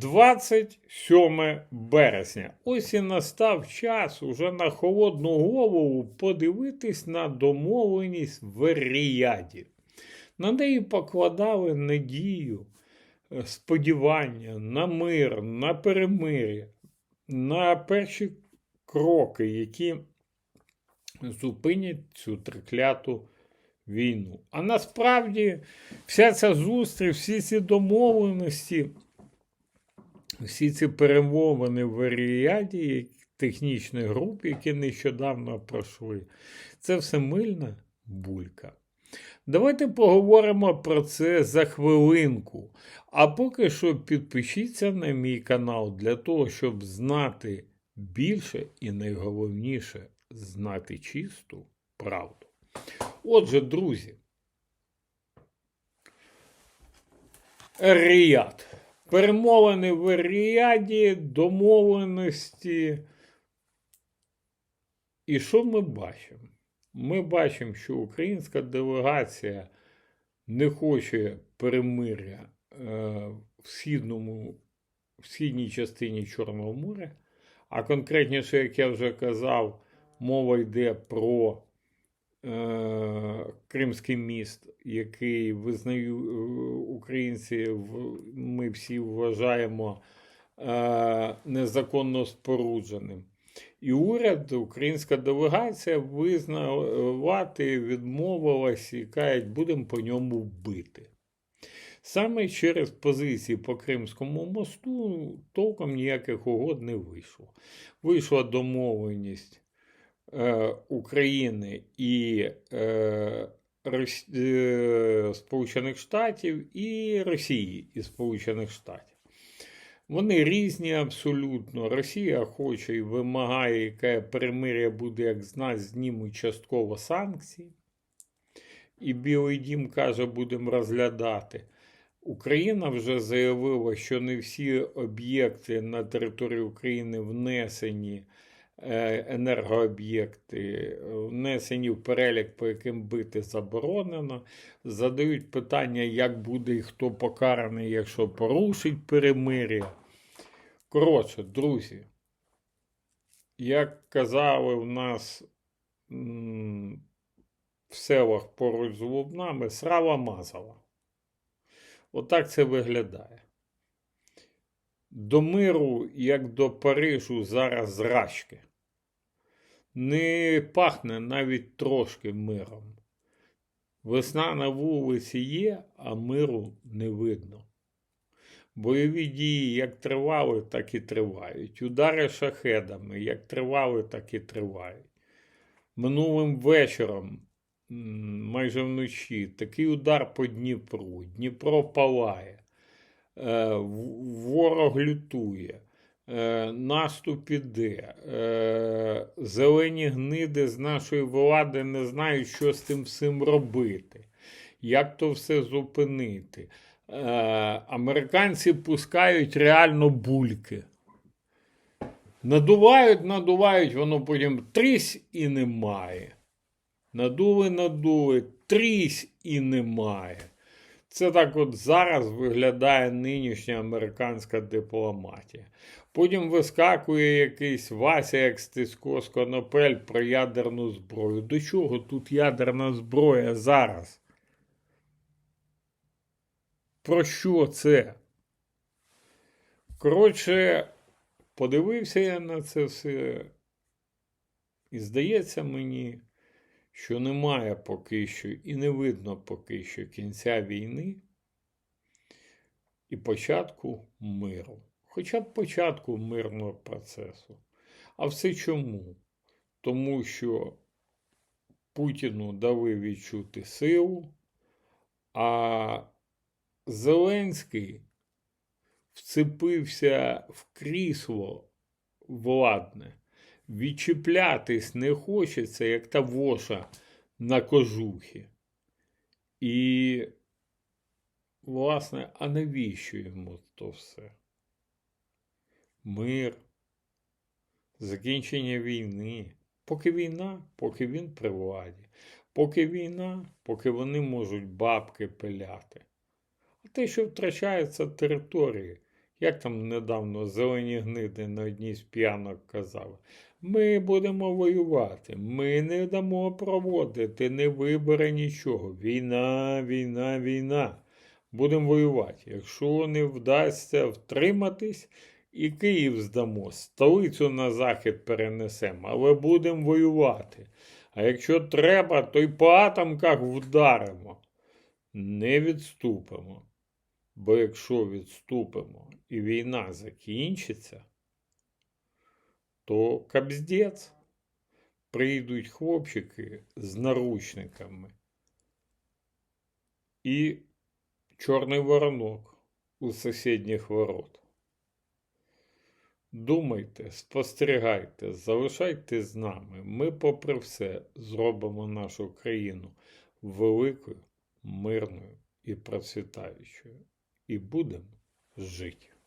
27 березня. Ось і настав час уже на холодну голову подивитись на домовленість в Ріяді. На неї покладали надію, е, сподівання на мир, на перемир'я, на перші кроки, які зупинять цю трикляту війну. А насправді вся ця зустріч, всі ці домовленості, всі ці перемовини в Ріаді, технічних груп, які нещодавно пройшли, це все мильна булька. Давайте поговоримо про це за хвилинку. А поки що підпишіться на мій канал для того, щоб знати більше і найголовніше знати чисту правду. Отже, друзі, Ріяд. Перемовини в Ріаді, домовленості. І що ми бачимо? Ми бачимо, що українська делегація не хоче перемиря е, в, східному, в східній частині Чорного моря, а конкретніше, як я вже казав, мова йде про Кримський міст, який визнають е, українці, ми всі вважаємо е, незаконно спорудженим. І уряд, українська делегація визнавати відмовилась і кажуть, будемо по ньому бити. Саме через позиції по Кримському мосту толком ніяких угод не вийшло. Вийшла домовленість е, України і е, е, Сполучених Штатів і Росії і Сполучених Штатів. Вони різні абсолютно. Росія хоче і вимагає, яке перемир'я буде, як з нас знімуть частково санкції. І Білий Дім каже, будемо розглядати. Україна вже заявила, що не всі об'єкти на території України внесені, енергооб'єкти, внесені в перелік, по яким бити заборонено. Задають питання, як буде і хто покараний, якщо порушить перемир'я. Коротше, друзі, як казали в нас в селах поруч з Лубнами, срава мазала. Отак це виглядає. До миру, як до Парижу, зараз зрачки. Не пахне навіть трошки миром. Весна на вулиці є, а миру не видно. Бойові дії як тривали, так і тривають. Удари шахедами як тривали, так і тривають. Минулим вечором, майже вночі, такий удар по Дніпру. Дніпро палає, е, ворог лютує, наступ іде. Е, зелені гниди з нашої влади не знають, що з тим всім робити, як то все зупинити. Е, американці пускають реально бульки. Надувають, надувають, воно потім трісь і немає. Надули, надули, трісь і немає. Це так от зараз виглядає нинішня американська дипломатія. Потім вискакує якийсь Вася як Стецько з Конопель про ядерну зброю. До чого тут ядерна зброя зараз? Про що це? Коротше, подивився я на це все, і здається мені, що немає поки що і не видно поки що кінця війни і початку миру. Хоча б початку мирного процесу. А все чому? Тому що Путіну дали відчути силу, а Зеленський вцепився в крісло владне. Відчіплятись не хочеться, як та воша на кожухі. І, власне, а навіщо йому то все? Мир, закінчення війни. Поки війна, поки він при владі. Поки війна, поки вони можуть бабки пиляти. А те, що втрачаються території, Як там недавно зелені гниди на одній з п'янок казали, ми будемо воювати, ми не дамо проводити не вибори нічого. Війна, війна, війна. Будемо воювати. Якщо не вдасться втриматись, і Київ здамо, столицю на захід перенесемо, але будемо воювати. А якщо треба, то й по атомках вдаримо. Не відступимо. Бо якщо відступимо і війна закінчиться, то кабздець. Прийдуть хлопчики з наручниками і чорний воронок у сусідніх ворот. Думайте, спостерігайте, залишайтесь з нами. Ми, попри все, зробимо нашу країну великою, мирною і процвітаючою. І будемо жити.